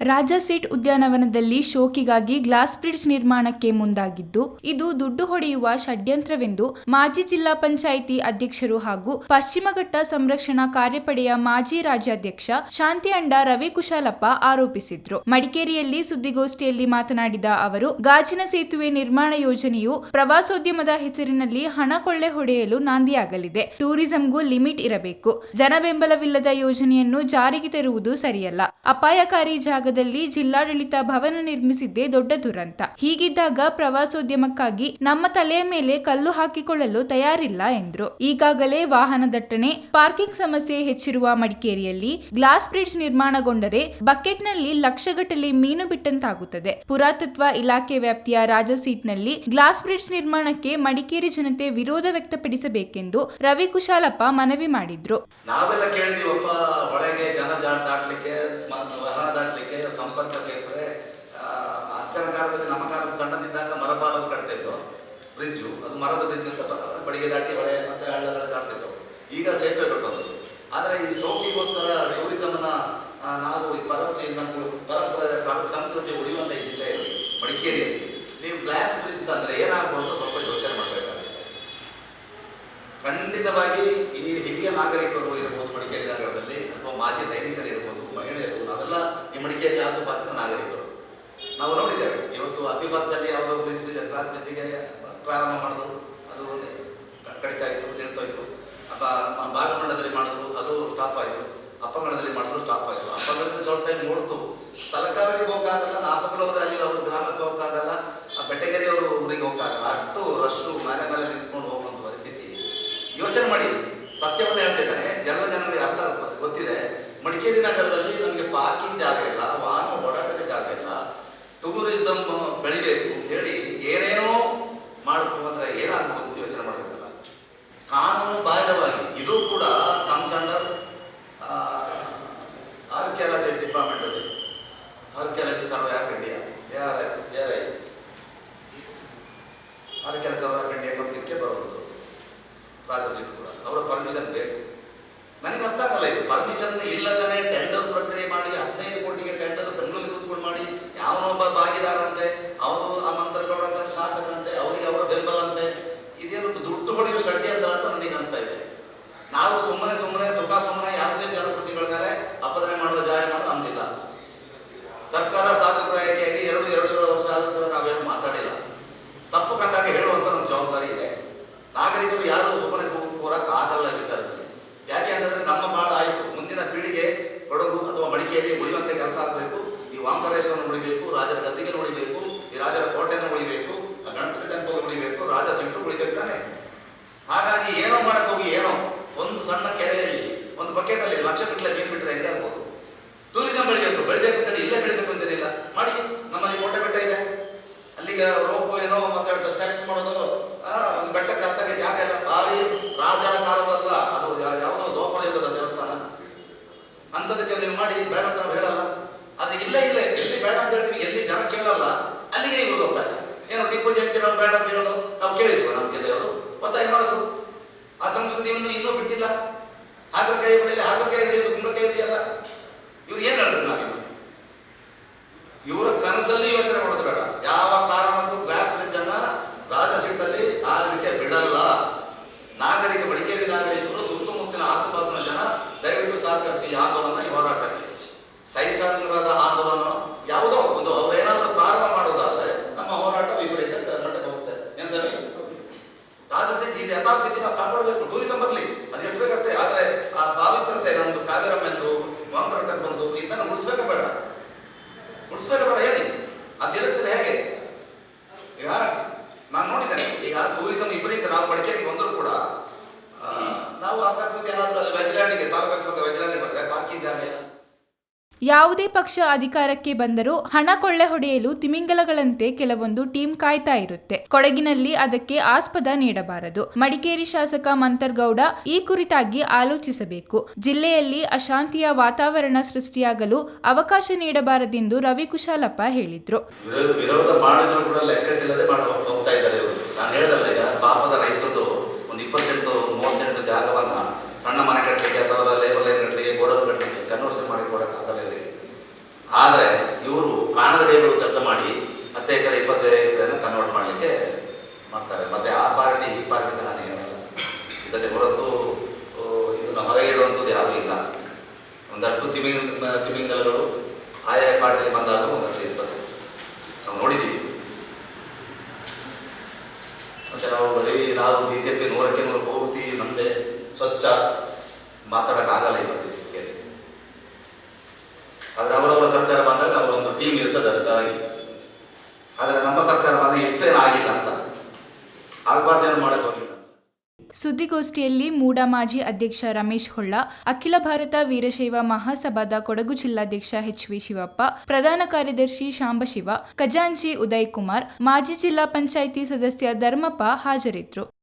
Raja seat ಉದ್ಯಾನವನದಲ್ಲಿ ಶೋಕಿಗಾಗಿ glass bridge ನಿರ್ಮಾಣಕ್ಕೆ ಮುಂದಾಗಿದ್ದು, ಇದು ದುಡ್ಡು ಹೊಡೆಯುವ ಷಡ್ಯಂತ್ರವೆಂದು ಮಾಜಿ ಜಿಲ್ಲಾ ಪಂಚಾಯಿತಿ ಅಧ್ಯಕ್ಷರು ಹಾಗೂ ಪಶ್ಚಿಮ ಘಟ್ಟ ಸಂರಕ್ಷಣಾ ಕಾರ್ಯಪಡೆಯ ಮಾಜಿ ರಾಜ್ಯಾಧ್ಯಕ್ಷ ಶಾಂತಿ ಅಂಡ ರವಿ ಕುಶಾಲಪ್ಪ ಆರೋಪಿಸಿದ್ರು. ಮಡಿಕೇರಿಯಲ್ಲಿ ಸುದ್ದಿಗೋಷ್ಠಿಯಲ್ಲಿ ಮಾತನಾಡಿದ ಅವರು, ಗಾಜಿನ ಸೇತುವೆ ನಿರ್ಮಾಣ ಯೋಜನೆಯು ಪ್ರವಾಸೋದ್ಯಮದ ಹೆಸರಿನಲ್ಲಿ ಹಣ ಕೊಳ್ಳೆ ಹೊಡೆಯಲು ನಾಂದಿಯಾಗಲಿದೆ. ಟೂರಿಸಂಗೂ ಲಿಮಿಟ್ ಇರಬೇಕು. ಜನಬೆಂಬಲವಿಲ್ಲದ ಯೋಜನೆಯನ್ನು ಜಾರಿಗೆ ತರುವುದು ಸರಿಯಲ್ಲ. ಅಪಾಯಕಾರಿ ಜಾಗದಲ್ಲಿ ಜಿಲ್ಲಾಡಳಿತ ಭವನ ನಿರ್ಮಿಸಿದ್ದೇ ದೊಡ್ಡ ದುರಂತ. ಹೀಗಿದ್ದಾಗ ಪ್ರವಾಸೋದ್ಯಮಕ್ಕಾಗಿ ನಮ್ಮ ತಲೆಯ ಮೇಲೆ ಕಲ್ಲು ಹಾಕಿಕೊಳ್ಳಲು ತಯಾರಿಲ್ಲ ಎಂದರು. ಈಗಾಗಲೇ ವಾಹನ ದಟ್ಟಣೆ, ಪಾರ್ಕಿಂಗ್ ಸಮಸ್ಯೆ ಹೆಚ್ಚಿರುವ ಮಡಿಕೇರಿಯಲ್ಲಿ ಗ್ಲಾಸ್ ಬ್ರಿಡ್ಜ್ ನಿರ್ಮಾಣಗೊಂಡರೆ ಬಕೆಟ್ನಲ್ಲಿ ಲಕ್ಷಗಟ್ಟಲೆ ಮೀನು ಬಿಟ್ಟಂತಾಗುತ್ತದೆ. ಪುರಾತತ್ವ ಇಲಾಖೆ ವ್ಯಾಪ್ತಿಯ ರಾಜ ಸೀಟ್ನಲ್ಲಿ ಗ್ಲಾಸ್ ಬ್ರಿಡ್ಜ್ ನಿರ್ಮಾಣಕ್ಕೆ ಮಡಿಕೇರಿ ಜನತೆ ವಿರೋಧ ವ್ಯಕ್ತಪಡಿಸಬೇಕೆಂದು ರವಿ ಕುಶಾಲಪ್ಪ ಮನವಿ ಮಾಡಿದ್ರು. ನಾವೆಲ್ಲ ಕೇಳಿದೀವಪ್ಪ, ಒಳಗೆ ಜನ ದಾಟ್ಲಿಕ್ಕೆ ವಾಹನ ದಾಟ್ಲಿಕ್ಕೆ ಸಂಪರ್ಕ ಸೇತುವೆ ಅಜ್ಜನ ಕಾಲದಲ್ಲಿ ನಮ್ಮ ಕಾಲದ ಸಣ್ಣದಿದ್ದಾಗ ಮರಪಾಲವು ಕಟ್ತಿದ್ದು ಬ್ರಿಡ್ಜು. ಅದು ಮರದ ಬ್ರಿಡ್ಜ್ ಅಂತ ಬಡಿಗೆ ದಾಟಿ ಹೊಳೆ ಮತ್ತೆ ಹಳ್ಳಗಳ ದಾಟ್ತಿತ್ತು ಈಗ ಸೇತುವೆ ಕಟ್ಟೋದು ಆದರೆ ಈ ಸೋಕಿಗೋಸ್ಕರ ಟೂರಿಸಮ್ನ ನಾವು ಈ ಪರಂಪರೆ, ನಮ್ಮ ಪರಂಪರೆ ಸಂಸ್ಕೃತಿ ಉಳಿಯುವಂಥ ಈ ಜಿಲ್ಲೆಯಲ್ಲಿ, ಮಡಿಕೇರಿಯಲ್ಲಿ, ನೀವು ಗ್ಲಾಸ್ ಬ್ರಿಡ್ಜ್ ತಂದರೆ ಏನಾಗ್ಬೋದು? ಸ್ವಲ್ಪ ಯೋಚನೆ ಮಾಡಬೇಕಾಗುತ್ತೆ. ಖಂಡಿತವಾಗಿ ಈ ಹಿರಿಯ ನಾಗರಿಕರು ಇರ್ಬೋದು ಮಡಿಕೇರಿ ನಗರದಲ್ಲಿ, ಅಥವಾ ಮಾಜಿ ಸೈನಿಕರು ಇರ್ಬೋದು ಮಹಿಳೆಯರು ನಾವೆಲ್ಲ ಈ ಮಡಿಕೇರಿ ಆಸುಪಾಸಿನ ನಾಗರಿಕರು. ನಾವು ನೋಡಿದ್ದೇವೆ, ಇವತ್ತು ಅಪ್ಪಿ ಫಾಲ್ಸಲ್ಲಿ ಯಾವುದೋ ಪೊಲೀಸ್ ಕ್ಲಾಸ್ ಬ್ರಿಡ್ಜಿಗೆ ಪ್ರಾರಂಭ ಮಾಡಿದ್ರು. ಅದು ಕಡಿತಾ ಆಯಿತು ನಿಲ್ತೋಯ್ತು ಅಪ್ಪ, ನಮ್ಮ ಭಾಗಮಂಡಲದಲ್ಲಿ ಮಾಡಿದ್ರು, ಅದು ಸ್ಟಾಪ್ ಆಯಿತು. ಅಪ್ಪಂಗಡದಲ್ಲಿ ಮಾಡಿದ್ರು ಸ್ಟಾಪ್ ಆಯಿತು. ಅಪ್ಪಂಗಡದಲ್ಲಿ ಸ್ವಲ್ಪ ಟೈಮ್ ನೋಡ್ತು ತಲಕಾವರಿಗೆ ಹೋಗಕ್ಕಾಗಲ್ಲ ಅಲ್ಲಿ ಅವ್ರ ಗ್ರಾಮಕ್ಕೆ ಹೋಗಕ್ಕಾಗಲ್ಲ, ಆ ಬೆಟ್ಟಗೆರೆಯವರು ಊರಿಗೆ ಹೋಗೋಕ್ಕಾಗಲ್ಲ. ಅಷ್ಟು ರಶ್ಶು ಮನೆ ಮೇಲೆ ನಿಂತ್ಕೊಂಡು ಹೋಗುವಂಥ ಪರಿಸ್ಥಿತಿ. ಯೋಚನೆ ಮಾಡಿ, ಸತ್ಯವನ್ನು ಹೇಳ್ತಾ ಜನರ ಜನರಿಗೆ ಅರ್ಥ ಗೊತ್ತಿದೆ. ಮಡಿಕೇರಿ ನಗರದಲ್ಲಿ ನಮಗೆ ಪಾರ್ಕಿಂಗ್ ಜಾಗ ಇಲ್ಲ ವಾಹನ ಓಡಾಟಕ್ಕೆ ಜಾಗ ಇಲ್ಲ ಟೂರಿಸಂ ಬೆಳಿಬೇಕು ಅಂತ ಹೇಳಿ ಏನೇನೋ ಮಾಡಬೇಕು ಅಂದ್ರೆ ಏನಾಗ್ಬೋದು ಅಂತ ಯೋಚನೆ ಮಾಡಬೇಕಲ್ಲ. ಕಾನೂನು ಬಾಹಿರವಾಗಿ, ಇದು ಕೂಡ ಕಮ್ಸ್ ಅಂಡರ್ ಆರ್ಕಿಯಾಲಜಿ ಡಿಪಾರ್ಟ್ಮೆಂಟ್ ಅದು archaeology survey of India A R S A R I archaeology survey of India ಇದಕ್ಕೆ ಬರುವುದು ರಾಜ ಸೀಟ್ ಕೂಡ ಅವರ ಪರ್ಮಿಷನ್ ಬೇಕು ನನಗೆ ಅರ್ಥ ಆಗಲ್ಲ ಇದು ಪರ್ಮಿಷನ್ ಇಲ್ಲದೇ ಟೆಂಡರ್ ಪ್ರಕ್ರಿಯೆ ಮಾಡಿ ಹದಿನೈದು ಕೋಟಿಗೆ ಟೆಂಡರ್ ಬೆಂಗಳೂರಿಗೆ ಕೂತ್ಕೊಂಡು ಮಾಡಿ ಯಾವನೊಬ್ಬ ಭಾಗಿದಾರ ಅಂತೆ ಅವನು ಆ ಮಂತ್ರಗೌಡ ಅಂತ ಶಾಸಕಂತೆ ಅವರಿಗೆ ಅವರ ಬೆಂಬಲ ಅಂತೆ ಇದೇನು ದುಡ್ಡು ಹೊಡೆಯುವ ಷಡ್ಯಂತ್ರ ಅಂತ ನನಗೆ ಅನ್ಸ್ತಾ ಇದೆ ನಾವು ಸುಮ್ಮನೆ ಸುಮ್ಮನೆ ಸುಖ ಸುಮ್ಮನೆ ಯಾವುದೇ ಜನಪ್ರತಿಗಳ ಮೇಲೆ ಅಪದನೆ ಮಾಡುವ ಜಾಯಮಾನ ನಮ್ದಿಲ್ಲ ಸರ್ಕಾರ ಶಾಸಕರ ಆಯ್ಕೆಯಾಗಿ ಎರಡು ಎರಡೂವರೆ ವರ್ಷ ಆದರೂ ನಾವೇನು ಮಾತಾಡಿಲ್ಲ. ತಪ್ಪು ಕಂಡಾಗ ಹೇಳುವಂತ ನಮ್ಮ ಜವಾಬ್ದಾರಿ ಇದೆ. ನಾಗರಿಕರು ಯಾರು ಸುಮ್ಮನೆ ಆಗಲ್ಲ ವಿಚಾರದಲ್ಲಿ. ಯಾಕೆ ಅಂತಂದ್ರೆ ನಮ್ಮ ಬಾಳ ಆಯಿತು. ಮುಂದಿನ ಪೀಳಿಗೆ ಕೊಡಗು ಅಥವಾ ಮಡಿಕೇರಿ ಉಳಿಯುವಂತೆ ಕೆಲಸ ಆಗಬೇಕು. ಈ ವಾಂಕರೇಶ್ವರನ ಉಳಿಬೇಕು, ರಾಜರ ಗದ್ದಿಗೆ ಉಳಿಬೇಕು, ಈ ರಾಜರ ಕೋಟೆಯನ್ನು ಉಳಿಬೇಕು, ಆ ಗಣಪತಿ ಟೆಂಪಲ್ ಉಳಿಬೇಕು, ರಾಜ ಸಿಟ್ಟು ಉಳಿಬೇಕು ತಾನೆ. ಹಾಗಾಗಿ ಏನೋ ಮಾಡಕ್ಕೆ ಹೋಗಿ ಏನೋ. ಒಂದು ಸಣ್ಣ ಕೆರೆಯಲ್ಲಿ, ಒಂದು ಬಕೆಟಲ್ಲಿ ಲಕ್ಷ ಗಟ್ಟಲೆ ಮೀನು ಬಿಟ್ಟರೆ ಹೆಂಗೆ ಆಗ್ಬೋದು ಟೂರಿಸಂ ಬೆಳಿಬೇಕು ಬೆಳಿಬೇಕು ಅಂತ ಇಲ್ಲೇ ಬೆಳಿಬೇಕು ಅಂತೇನಿಲ್ಲ ಮಾಡಿ, ನಮ್ಮಲ್ಲಿ ಕೋಟೆ ಬೆಟ್ಟ ಇದೆ. ಅಲ್ಲಿಗೆ ರೋಪ್ ಏನೋ ಮತ್ತೆ ಸ್ಟೆಪ್ಸ್ ಮಾಡೋದು. ಒಂದು ಬೆಟ್ಟಕ್ಕೆ ಹತ್ತಕ್ಕೆ ಜಾಗ ಇಲ್ಲ. ಭಾರಿ ರಾಜರ ಕಾಲದಲ್ಲ ಅದು ಯಾವುದೋ ದೋಪರ ಯುಗದ ದೇವಸ್ಥಾನ. ಅಂಥದಕ್ಕೆ ನೀವು ಮಾಡಿ, ಬೇಡ ಅಂತ ನಾವು ಹೇಳಲ್ಲ. ಅದು ಇಲ್ಲೇ, ಇಲ್ಲ. ಎಲ್ಲಿ ಬೇಡ ಅಂತ ಹೇಳ್ತೀವಿ ಎಲ್ಲಿ ಜನ ಕೇಳಲ್ಲ. ಅಲ್ಲಿಗೆ ಇವ್ರು ಹೋಗ್ತಾರೆ ಏನು ಟಿಪ್ಪು ಜಯಂತಿ ನಾವು ಬೇಡ ಅಂತ ಹೇಳೋದು. ನಾವು ಕೇಳಿದ್ವಿ ನಮ್ಮ ಜಿಲ್ಲೆಯವರು. ಒತ್ತಾಯ ಮಾಡಿದ್ರು? ಆ ಸಂಸ್ಕೃತಿಯನ್ನು ಇನ್ನೂ ಬಿಟ್ಟಿಲ್ಲ. ಹಾಗಲಕಾಯಿ ಬೆಳೆಯಲ್ಲಿ ಹಾಗಲಕಾಯಿ ಹಿಡಿಯೋದು ಕುಂಬಳಕಾಯಿ ಹಿಡಿಯಲ್ಲ ಇವ್ರು ಏನು ಹೇಳಿದ್ರು ನಾವಿನ್ನು ಇವರ ಕನಸಲ್ಲಿ ಯೋಚನೆ ಮಾಡೋದು ಬೇಡ. ಯಾವ ಕಾರಣಕ್ಕೂ ಗ್ಲಾಸ್ ಅನ್ನ ರಾಜ ಸೀಟಲ್ಲಿ ಆಗಲಿಕ್ಕೆ ಬಿಡಲ್ಲ. ನಾಗರಿಕ ಮಡಿಕೇರಿ ನಾಗರಿಕರು ಸುತ್ತಮುತ್ತಲಿನ ಆಸುಪಾಸಿನ ಜನ ದಯವಿಟ್ಟು ಸಹಕರಿಸಿ ಆಂದೋಲನ ಹೋರಾಟಕ್ಕೆ. ಸೈಸಂಗ್ರದ ಆಂದೋಲನ ಯಾವುದೋ ಒಂದು ಅವ್ರು ಏನಾದರೂ ಪ್ರಾರಂಭ ಮಾಡೋದಾದ್ರೆ ನಮ್ಮ ಹೋರಾಟ ವಿಪರೀತ ಕರ್ನಾಟಕ ಹೋಗುತ್ತೆ. ಏನ್ ರಾಜಸೀಟ್ ರಾಜ ಸೀಟ್ ಇದು ಯಥಾಸ್ಥಿತಿ ನಾವು ಕಾಪಾಡಬೇಕು. ಟೂರಿಸಂ ಬರಲಿ. ಅದು ಎಷ್ಟು ಬೇಕಷ್ಟೇ ಆದ್ರೆ ಆ ಪಾವಿತ್ರತೆ ನಮ್ದು ಕಾವೇರಮ್ಮೆಂದು ಇದನ್ನ ಉಳಿಸ್ಬೇಕಾ ಬೇಡ. ಉಳಿಸ್ಬೇಕಾ ಬೇಡ, ಹೇಳಿ. ಅದು ತಿಳಿದ್ರೆ ಹೇಗೆ? ಈಗ ನಾನು ನೋಡಿದ್ದೇನೆ. ಈಗ ಟೂರಿಸಂ ವಿಪರೀತ ನಾವು ಮಡಿಕೇರಿಗೆ ಬಂದರೂ ಕೂಡ ನಾವು ಆಕಸ್ಮಿಕ ಏನಾದರೂ ಅಲ್ಲಿ ವೆಜ್ಲ್ಯಾಂಡಿಗೆ ತಾಲೂಕು ವೆಜ್ಲ್ಯಾಂಡಿಗೆ ಬಂದರೆ ಪಾರ್ಕಿಂಗ್ ಜಾಗ ಇಲ್ಲ ಯಾವುದೇ ಪಕ್ಷ ಅಧಿಕಾರಕ್ಕೆ ಬಂದರೂ ಹಣ ಕೊಳ್ಳೆ ಹೊಡೆಯಲು ತಿಮಿಂಗಲಗಳಂತೆ ಕೆಲವೊಂದು ಟೀಮ್ ಕಾಯ್ತಾ ಇರುತ್ತೆ. ಕೊಡಗಿನಲ್ಲಿ ಅದಕ್ಕೆ ಆಸ್ಪದ ನೀಡಬಾರದು. ಮಡಿಕೇರಿ ಶಾಸಕ ಮಂತರ್ಗೌಡ ಈ ಕುರಿತಾಗಿ ಆಲೋಚಿಸಬೇಕು. ಜಿಲ್ಲೆಯಲ್ಲಿ ಅಶಾಂತಿಯ ವಾತಾವರಣ ಸೃಷ್ಟಿಯಾಗಲು ಅವಕಾಶ ನೀಡಬಾರದೆಂದು ರವಿ ಕುಶಾಲಪ್ಪ ಹೇಳಿದ್ರು. ವಿರೋಧ ಕೂಡ ಹೋಗ್ತಾ ಇದ್ದಾರೆ ನಾನು ಒಂದು ಸಣ್ಣ ಮನೆ ಕಟ್ಟಲಿಕ್ಕೆ ಅಥವಾ ಲೇಬರ್ ಲೈನ್ ಕಟ್ಟಲಿಕ್ಕೆ ಗೋಡೌನ್ ಕಟ್ಟಲಿಕ್ಕೆ ಕನ್ವರ್ಷನ್ ಮಾಡಿ ಇವರು ಕಾಣದ ಕೈಗಳು ಕೆಲಸ ಮಾಡಿ ಹತ್ತು ಎಕರೆ, ಇಪ್ಪತ್ತು ಎಕರೆನ ಕನ್ವರ್ಟ್ ಮಾಡಲಿಕ್ಕೆ ಮಾಡ್ತಾರೆ. ಮತ್ತೆ ಆ ಪಾರ್ಟಿ, ಈ ಪಾರ್ಟಿ ಅಂತ ನಾನು ಹೇಳಲ್ಲ. ಇದರಲ್ಲಿ ಹೊರತು ಇದನ್ನು ಹೊರಗೆ ಇಡುವಂಥದ್ದು ಯಾರೂ ಇಲ್ಲ. ಒಂದಷ್ಟು ತಿಮಿಂಗ್, ತಿಮಿಂಗಲಗಳು ಆಯಾ ಪಾರ್ಟಿಯಲ್ಲಿ ಬಂದಾಗ ಒಂದಷ್ಟು ಇರ್ತದೆ. ನಾವು ನೋಡಿದ್ದೀವಿ ಮತ್ತು ನಾವು ಬರೀ, ನಾವು ಬಿ ಜೆ ಪಿ ನೂರಕ್ಕೆ ನೂರು ಪೂರ್ತಿ ನಮ್ಮದೇ ಸ್ವಚ್ಛ ಮಾತಾಡೋಕ್ಕಾಗಲ್ಲ ಇದಕ್ಕೆ ಆದರೆ ಅವರವರ ಸರ್ಕಾರ ಬಂದಾಗ ಅವರೊಂದು ಟೀಮ್ ಇರ್ತದೆ ಅದಕ್ಕಾಗಿ. ಆದರೆ ನಮ್ಮ ಸರ್ಕಾರ ಬಂದಾಗ ಇಷ್ಟೇನು ಆಗಿಲ್ಲ ಅಂತ. ಆಗಬಾರ್ದೇನು ಮಾಡೋಕ್ಕೆ ಹೋಗಿಲ್ಲ ಸುದ್ದಿಗೋಷ್ಠಿಯಲ್ಲಿ ಮೂಡ ಮಾಜಿ ಅಧ್ಯಕ್ಷ ರಮೇಶ್ ಹೊಳ್ಳ, ಅಖಿಲ ಭಾರತ ವೀರಶೈವ ಮಹಾಸಭಾದ ಕೊಡಗು ಜಿಲ್ಲಾಧ್ಯಕ್ಷ ಎಚ್ ವಿ ಶಿವಪ್ಪ, ಪ್ರಧಾನ ಕಾರ್ಯದರ್ಶಿ ಶಾಂಬಶಿವ, ಖಜಾಂಚಿ ಉದಯ್ ಕುಮಾರ್, ಮಾಜಿ ಜಿಲ್ಲಾ ಪಂಚಾಯಿತಿ ಸದಸ್ಯ ಧರ್ಮಪ್ಪ ಹಾಜರಿದ್ದರು